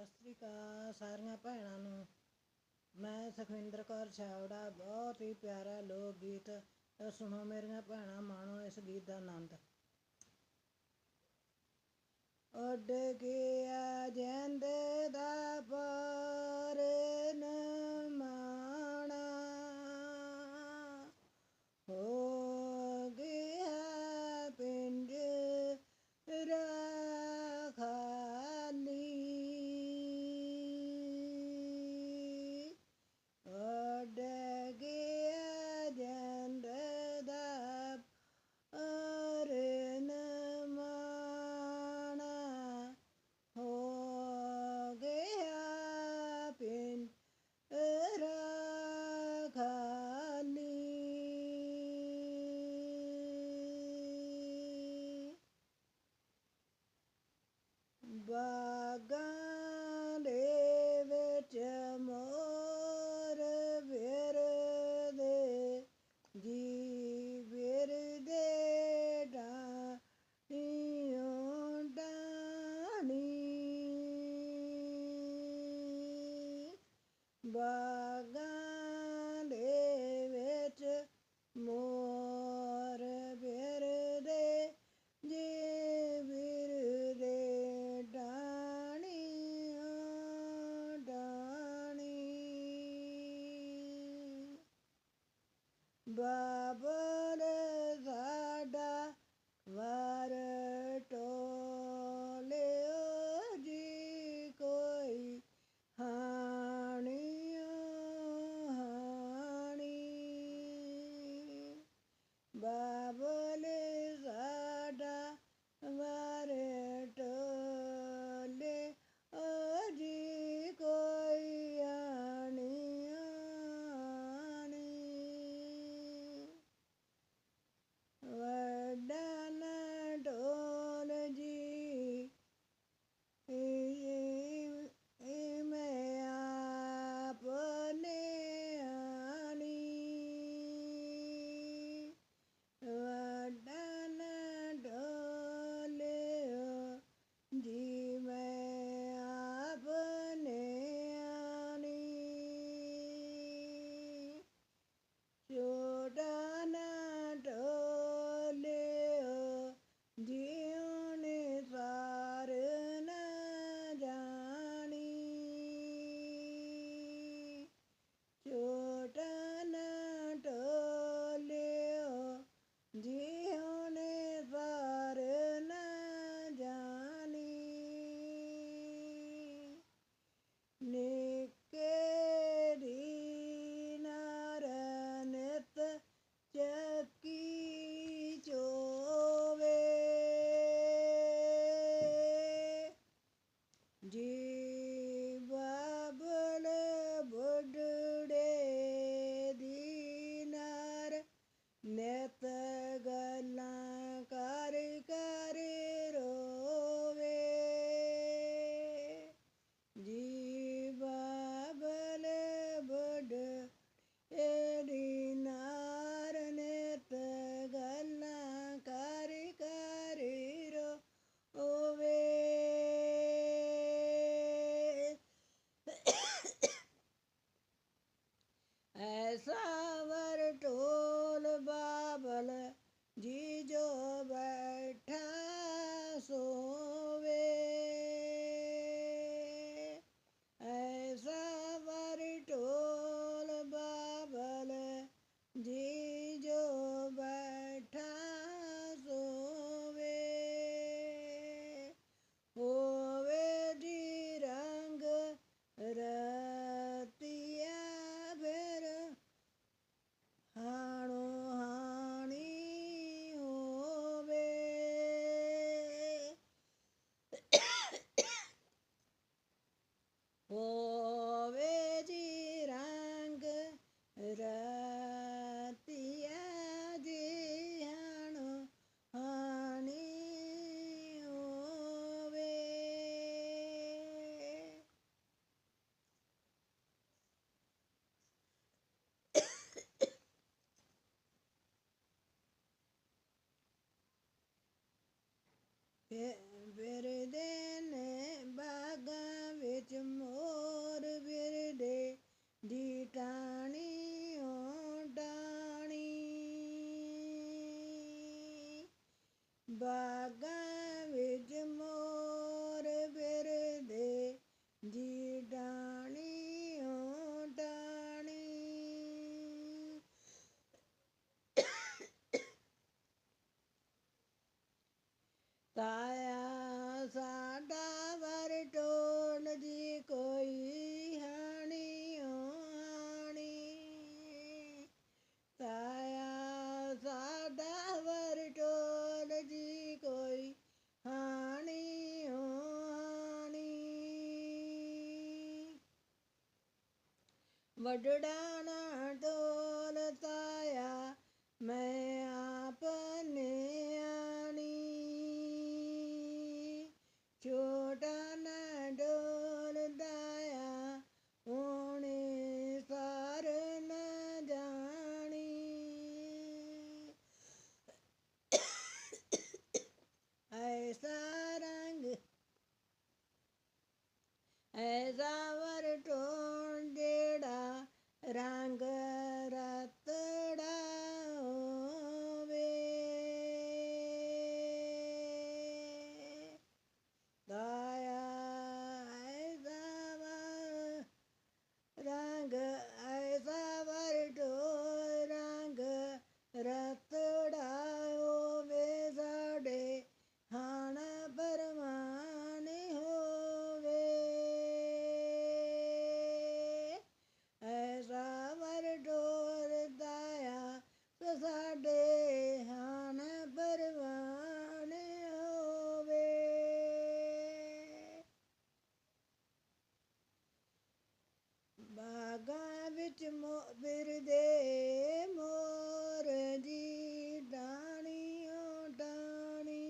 ਸਤਿ ਸ੍ਰੀ ਅਕਾਲ ਸਾਰੀਆਂ ਭੈਣਾਂ ਨੂੰ। ਮੈਂ ਸੁਖਵਿੰਦਰ ਕੌਰ ਛਾਵੜਾ ਬਹੁਤ ਹੀ ਪਿਆਰਾ ਲੋਕ ਗੀਤ ਸੁਣੋ ਮੇਰੀਆਂ ਭੈਣਾਂ, ਮਾਣੋ ਇਸ ਗੀਤ ਦਾ ਆਨੰਦ। ਉੱਡ ਗਿਆ ਜੰਦ ਦਾ ਪਾ ਫਿਰਦੇ ਨੇ ਬਾਗਾ ਵਿੱਚ ਮੋਰ ਫਿਰਦੇ ਦੀ ਟਾਣੀ ਓ ਡਾਣੀ ਬਾਗਾ ਵਿੱਚ વડડાના ડોલતાયા મેં આપને આણી છોટાના ડોલતાયા ઓણે સાર ના જાણી એસા રંગ એસા रंग रतड़ा रंग ऐसा वर डो रंग रत ਵਿੱਚ ਮੋ ਬਿਰਦੇ ਮੋਰ ਜੀ ਡਾਣੀਓ ਡਾਣੀ।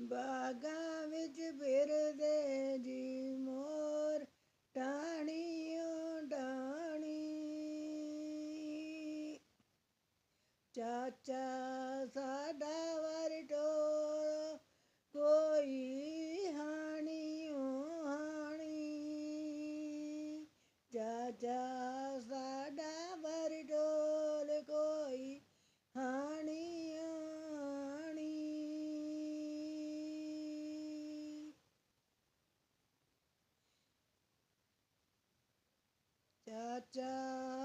ਬਾਗਾ ਵਿੱਚ ਬਿਰਦੇ ਜੀ ਮੋਰ ਡਾਣੀਓ ਡਾਣੀ। ਚਾਚਾ ਸਾਡਾ da da.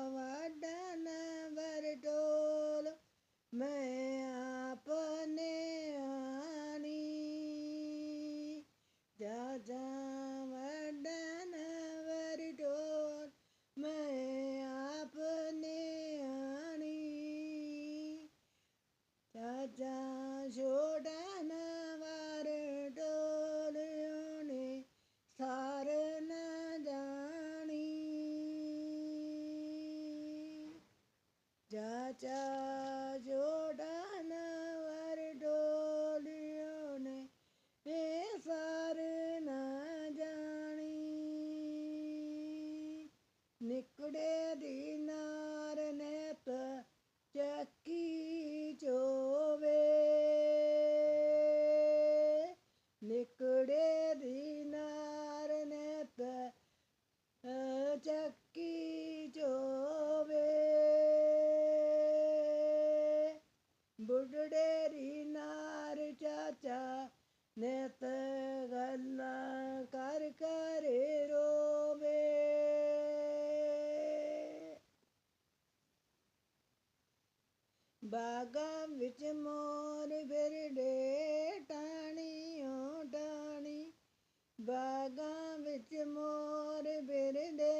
ਵਿੱਚ ਮੋਰ ਬਿਰਦੇ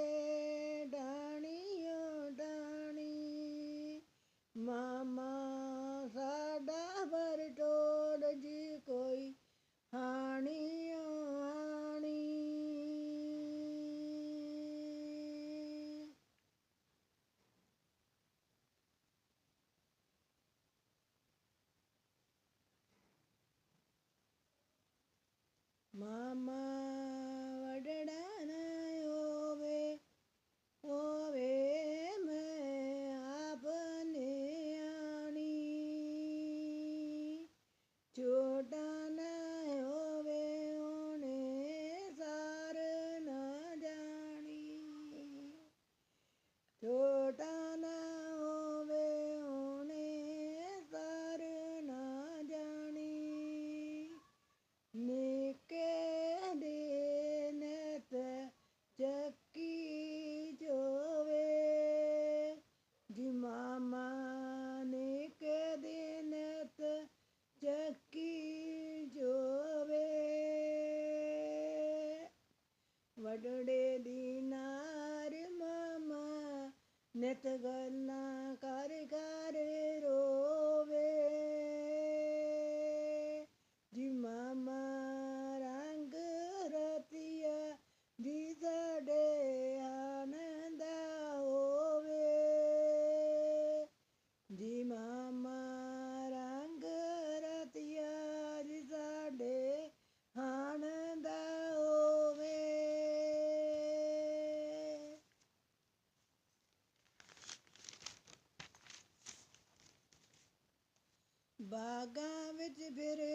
ਟਾਣੀਓ ਟਾਣੀ ਮਾਮਾ ਸਾਡਾ ਵਰਟੋੜ ਜੀ ਕੋਈ ਹਾਣੀਓ ਹਾਣੀ। ਮਾਮਾ ਬਾਗਾਂ